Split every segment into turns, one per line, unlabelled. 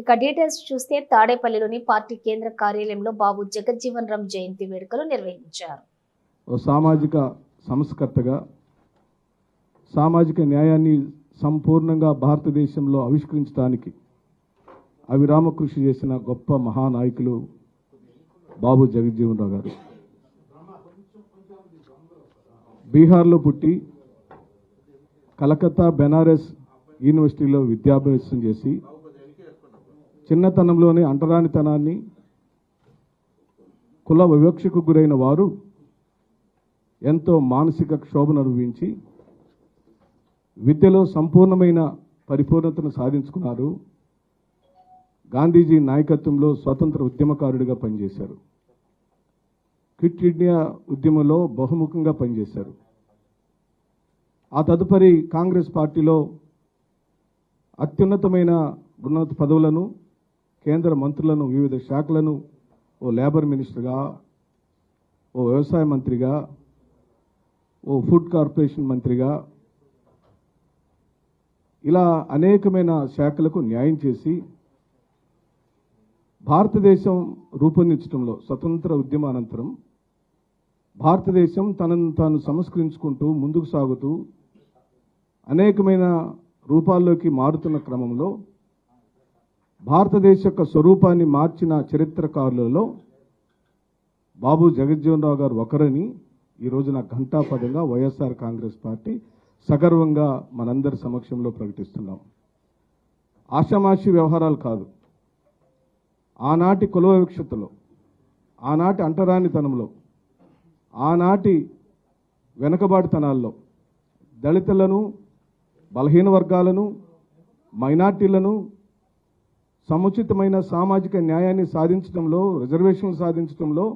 ఇక డీటెయిల్స్ చూస్తే తాడేపల్లిలోని పార్టీ కేంద్ర కార్యాలయంలో బాబు జగజ్జీవన్ రామ్ జయంతి వేడుకలు నిర్వహించారు.
ఓ సామాజిక సంస్కర్తగా సామాజిక న్యాయాన్ని సంపూర్ణంగా భారతదేశంలో ఆవిష్కరించడానికి అవిరామ కృషి చేసిన గొప్ప మహానాయకులు బాబు జగజ్జీవన్ రావు గారు. బీహార్లో పుట్టి కలకత్తా బెనారస్ యూనివర్సిటీలో విద్యాభ్యాసం చేసి చిన్నతనంలోనే అంటరానితనాన్ని కుల వివక్షకు గురైన వారు ఎంతో మానసిక క్షోభను అనుభవించి విద్యలో సంపూర్ణమైన పరిపూర్ణతను సాధించుకున్నారు. గాంధీజీ నాయకత్వంలో స్వతంత్ర ఉద్యమకారుడిగా పనిచేశారు. క్విట్ ఇండియా ఉద్యమంలో బహుముఖంగా పనిచేశారు. ఆ తదుపరి కాంగ్రెస్ పార్టీలో అత్యున్నతమైన ఉన్నత పదవులను కేంద్ర మంత్రులను వివిధ శాఖలను ఓ లేబర్ మినిస్టర్గా ఓ వ్యవసాయ మంత్రిగా ఓ ఫుడ్ కార్పొరేషన్ మంత్రిగా ఇలా అనేకమైన శాఖలకు న్యాయం చేసి భారతదేశం రూపొందించడంలో స్వతంత్ర ఉద్యమానంతరం భారతదేశం తనను తాను సంస్కరించుకుంటూ ముందుకు సాగుతూ అనేకమైన రూపాల్లోకి మారుతున్న క్రమంలో భారతదేశ యొక్క స్వరూపాన్ని మార్చిన చరిత్రకారులలో బాబు జగజ్జీవన్ రావు గారు ఒకరని ఈ రోజున ఘంటాపదంగా వైఎస్ఆర్ కాంగ్రెస్ పార్టీ సగర్వంగా మనందరి సమక్షంలో ప్రకటిస్తున్నాం. ఆషామాషి వ్యవహారాలు కాదు. ఆనాటి కుల వివక్షతలో ఆనాటి అంటరానితనంలో ఆనాటి వెనకబాటుతనాల్లో దళితులను బలహీన వర్గాలను మైనార్టీలను సముచితమైన సామాజిక న్యాయాన్ని సాధించడంలో రిజర్వేషన్ సాధించడంలో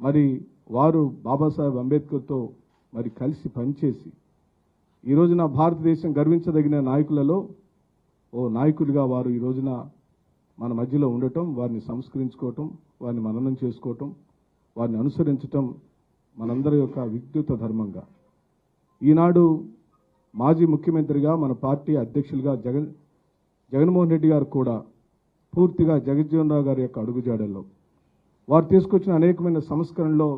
మరి వారు బాబాసాహెబ్ అంబేద్కర్తో మరి కలిసి పనిచేసి ఈ రోజున భారతదేశం గర్వించదగిన నాయకులలో ఓ నాయకుడిగా వారు ఈ రోజున మన మధ్యలో ఉండటం వారిని సంస్కరించుకోవటం వారిని మననం చేసుకోవటం వారిని అనుసరించటం మనందరి యొక్క విద్యుత ధర్మంగా. ఈనాడు మాజీ ముఖ్యమంత్రిగా మన పార్టీ అధ్యక్షులుగా జగన్ జగన్మోహన్ రెడ్డి గారు కూడా పూర్తిగా జగజ్జీవన్ రావు గారి యొక్క అడుగుజాడల్లో వారు తీసుకొచ్చిన అనేకమైన సంస్కరణలో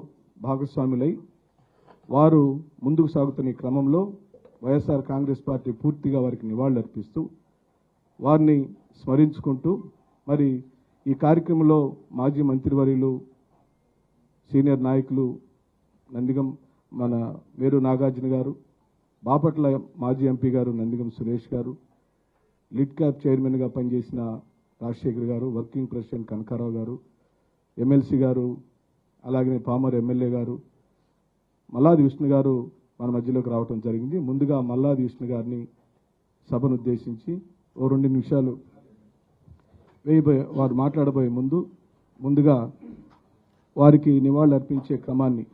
భాగస్వాములై వారు ముందుకు సాగుతున్న ఈ క్రమంలో వైఎస్ఆర్ కాంగ్రెస్ పార్టీ పూర్తిగా వారికి నివాళులర్పిస్తూ వారిని స్మరించుకుంటూ మరి ఈ కార్యక్రమంలో మాజీ మంత్రివర్యులు సీనియర్ నాయకులు నందిగం మన మేరు నాగార్జున గారు బాపట్ల మాజీ ఎంపీ గారు నందిగం సురేష్ గారు లిడ్ క్యాప్ చైర్మన్గా పనిచేసిన రాజశేఖర్ గారు వర్కింగ్ ప్రెసిడెంట్ కనకారావు గారు ఎమ్మెల్సీ గారు అలాగే పామర్ ఎమ్మెల్యే గారు మల్లాది విష్ణు గారు మన మధ్యలోకి రావటం జరిగింది. ముందుగా మల్లాది విష్ణు గారిని సభను ఉద్దేశించి ఓ రెండు నిమిషాలు వేయబోయే వారు మాట్లాడబోయే ముందు ముందుగా వారికి నివాళులు అర్పించే క్రమాన్ని